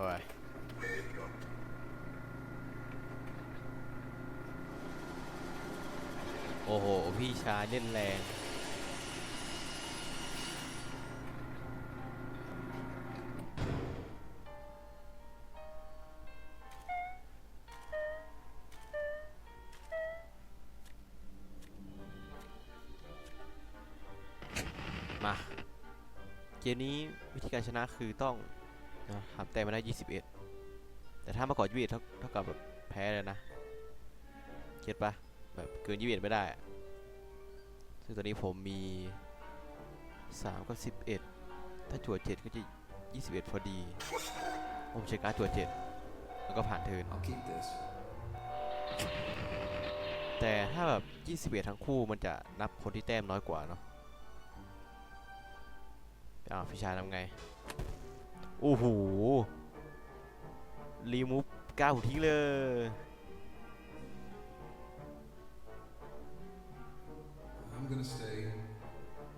โอ้ยโอ้โห พี่ชายเล่นแรงมา เกมนี้วิธีการชนะคือต้อง นะทำแต้มมาได้ 21 แต่ถ้ามากกว่า21เท่าเท่ากับแบบแพ้เลยนะเก็ตปะแบบเกิน21ไม่ได้อะซึ่งตอนนี้ผมมี 3 กับ 11 ถ้าจั่ว7ก็จะ 21 พอดี ผมใช้การดจั่ว7แล้วก็ผ่านเทิร์น I'll keep this. แต่ถ้าแบบ 21 ทั้งคู่มันจะนับคนที่แต้มน้อยกว่าเนาะอ้าวพี่ชายทำไง โอ้โหรีมูฟก้าวทิ้งเลย I'm gonna stay.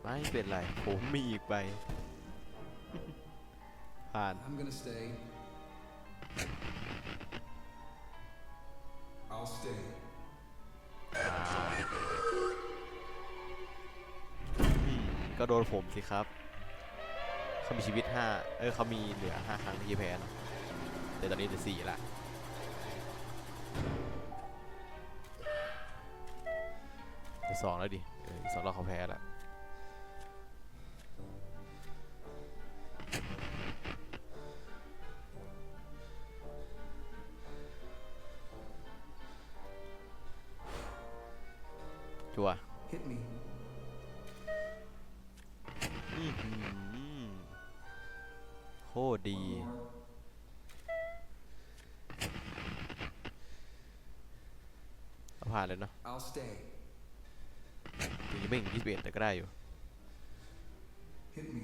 ไม่เป็นไร ผมมีอีกใบผ่าน I'm gonna stay. I'll stay. อืมก็โดนผมสิครับ เขามีชีวิต5เออเขามีเหลือ5ครั้งที่แพ้เนอะแต่ตอนนี้เหลือ4ละเหลือสองแล้วดิเอออีกสองรอบเขาแพ้ละจัว Hit me. อื้อหือโคตรดี One more. เอาผ่านเลยเนาะ I'll stay. ถึงจะไม่ถึง21แต่ก็ได้อยู่ Hit me.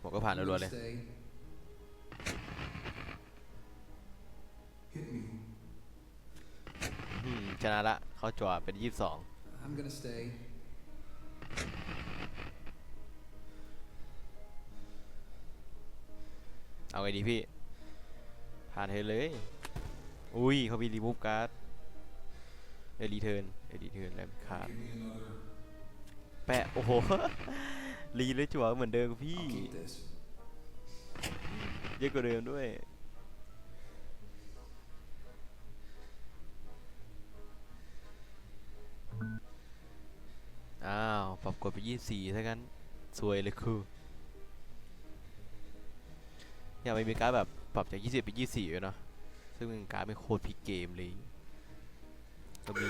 ผมก็ผ่าน I'm รัว gonna ๆเลย Stay. Hit me. อืมชนะละเขาจั่วเป็น22 I'm gonna stay. เอาไงดีพี่ ผ่านเธอเลย อุ้ยเขามีรีมูฟการ์ดเอรีเทิร์นเอรีเทิร์นแลมคาร์ด Give me another. แปะ โอ้โห รีเลยจั่วเหมือนเดิมพี่ I'll keep this. เยอะกว่าเดิมด้วย อ้าว ปรับกดไปยี่สี่ถ้างั้น สวยเลยคือ อยากไม่มีการแบบปรับจากยี่สิบเป็นยี่สี่เนาะซึ่งเป็นการไม่โคตรพิกเกมเลยก็มี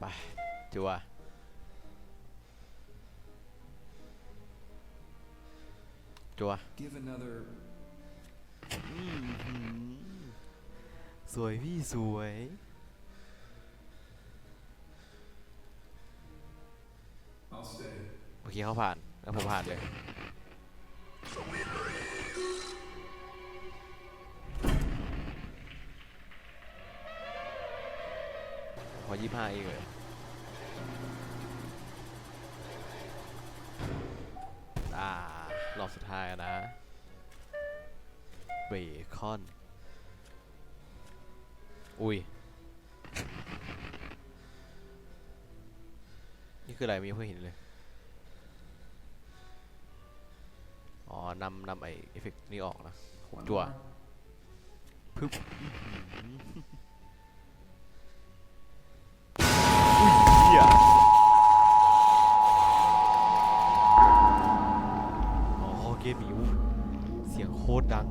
ไปจัวจัว Give another. สวยพี่สวย โอเคเขาผ่านแล้วผมผ่านเลยขอยี่ห้าเองเลยอ่ารอบสุดท้ายนะ เบคอน อุ้ย นี่คืออะไรไม่เคยเห็นเลย อ๋อนำนำไอเอฟเฟกต์นี้ออกนะ One จั่ว more. พึบเหี้ยอ๋อเกมมิวเสียงโคตรดัง